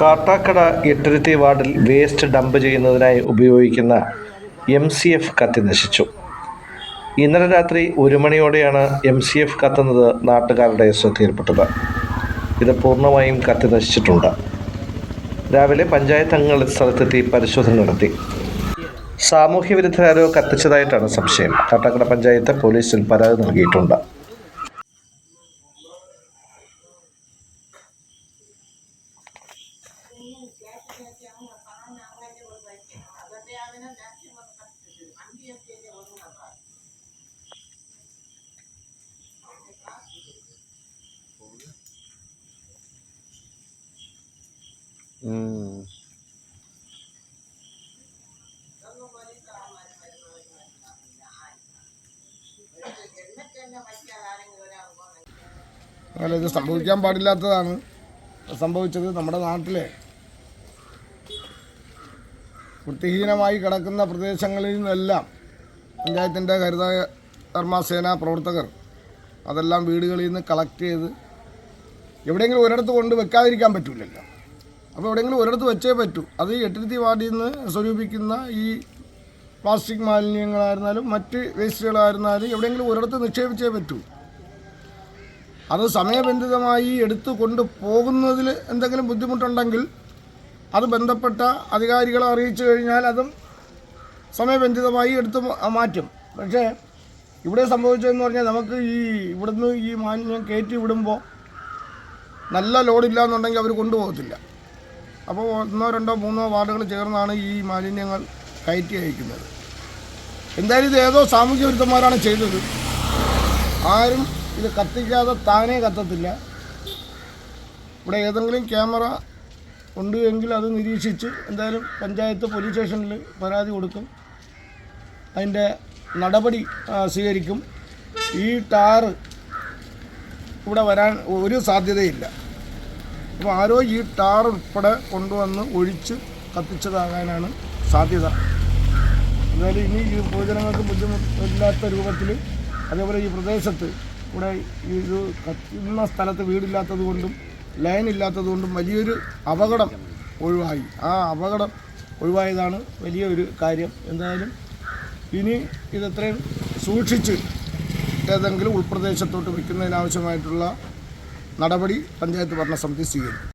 കാട്ടാക്കട എട്ടുരുത്തി വാർഡിൽ waste dump ചെയ്യുന്നതിനായി ഉപയോഗിക്കുന്ന എം സി എഫ് കത്തി നശിച്ചു. ഇന്നലെ രാത്രി ഒരു മണിയോടെയാണ് എം സി എഫ് കത്തുന്നത് നാട്ടുകാരുടെ ശ്രദ്ധയിൽപ്പെട്ടത്. ഇത് പൂർണമായും കത്തി നശിച്ചിട്ടുണ്ട്. രാവിലെ പഞ്ചായത്ത് അംഗങ്ങൾ സ്ഥലത്തെത്തി പരിശോധന നടത്തി. സാമൂഹ്യ വിരുദ്ധരാരോ കത്തിച്ചതായിട്ടാണ് സംശയം. കാട്ടാക്കട പഞ്ചായത്ത് പോലീസിൽ പരാതി നൽകിയിട്ടുണ്ട്. അങ്ങനെ ഇത് സംഭവിക്കാൻ പാടില്ലാത്തതാണ്. സംഭവിച്ചത് നമ്മുടെ നാട്ടിലെ വൃത്തിഹീനമായി കിടക്കുന്ന പ്രദേശങ്ങളിൽ നിന്നെല്ലാം പഞ്ചായത്തിന്റെ ഹരിത കർമ്മസേന പ്രവർത്തകർ അതെല്ലാം വീടുകളിൽ നിന്ന് കളക്ട് ചെയ്ത് എവിടെയെങ്കിലും ഒരിടത്ത് കൊണ്ട് വെക്കാതിരിക്കാൻ പറ്റില്ലല്ലോ അപ്പോൾ എവിടെയെങ്കിലും ഒരിടത്ത് വെച്ചേ പറ്റൂ. അത് എട്ടിരുത്തി വാർഡിൽ നിന്ന് സ്വരൂപിക്കുന്ന ഈ പ്ലാസ്റ്റിക് മാലിന്യങ്ങളായിരുന്നാലും മറ്റ് വേസ്റ്റുകളായിരുന്നാലും എവിടെയെങ്കിലും ഒരിടത്ത് നിക്ഷേപിച്ചേ പറ്റൂ. അത് സമയബന്ധിതമായി എടുത്തു കൊണ്ടുപോകുന്നതിൽ എന്തെങ്കിലും ബുദ്ധിമുട്ടുണ്ടെങ്കിൽ അത് ബന്ധപ്പെട്ട അധികാരികളെ അറിയിച്ചു കഴിഞ്ഞാൽ അതും സമയബന്ധിതമായി എടുത്ത് മാറ്റും. പക്ഷേ ഇവിടെ സംഭവിച്ചതെന്ന് പറഞ്ഞാൽ നമുക്ക് ഈ ഇവിടുന്ന് ഈ മാലിന്യം കയറ്റി വിടുമ്പോൾ നല്ല ലോഡില്ല എന്നുണ്ടെങ്കിൽ അവർ കൊണ്ടുപോകത്തില്ല. അപ്പോൾ ഒന്നോ രണ്ടോ മൂന്നോ വാർഡുകൾ ചേർന്നാണ് ഈ മാലിന്യങ്ങൾ കയറ്റി അയക്കുന്നത്. എന്തായാലും ഇത് ഏതോ സാമൂഹ്യ വിരുദ്ധന്മാരാണ് ചെയ്തത്. ആരും ഇത് കത്തിക്കാതെ താനേ കത്തത്തില്ല. ഇവിടെ ഏതെങ്കിലും ക്യാമറ ഉണ്ട് എങ്കിൽ അത് നിരീക്ഷിച്ച് എന്തായാലും പഞ്ചായത്ത് പോലീസ് സ്റ്റേഷനിൽ പരാതി കൊടുക്കും. അതിന്റെ നടപടി സ്വീകരിക്കും. ഈ ടാറ് ഇവിടെ വരാൻ ഒരു സാധ്യതയില്ല. അപ്പോൾ ആരോ ഈ ടാർ ഉൾപ്പെടെ കൊണ്ടുവന്ന് ഒഴിച്ച് കത്തിച്ചതാകാനാണ് സാധ്യത. എന്നാലും ഇനി ഈ പൊതുജനങ്ങൾക്ക് ബുദ്ധിമുട്ടില്ലാത്ത രൂപത്തിൽ അതേപോലെ ഈ പ്രദേശത്ത് ഇവിടെ ഇത് കത്തുന്ന സ്ഥലത്ത് വീടില്ലാത്തത് കൊണ്ടും ലൈൻ ഇല്ലാത്തത് കൊണ്ടും വലിയൊരു അപകടം ഒഴിവായി. ആ അപകടം ഒഴിവായതാണ് വലിയൊരു കാര്യം. എന്തായാലും ഇനി ഇതത്രയും സൂക്ഷിച്ച് ഏതെങ്കിലും ഉൾപ്രദേശത്തോട്ട് വയ്ക്കുന്നതിനാവശ്യമായിട്ടുള്ള നടപടി പഞ്ചായത്ത് ഭരണസമിതി സ്വീകരിക്കും.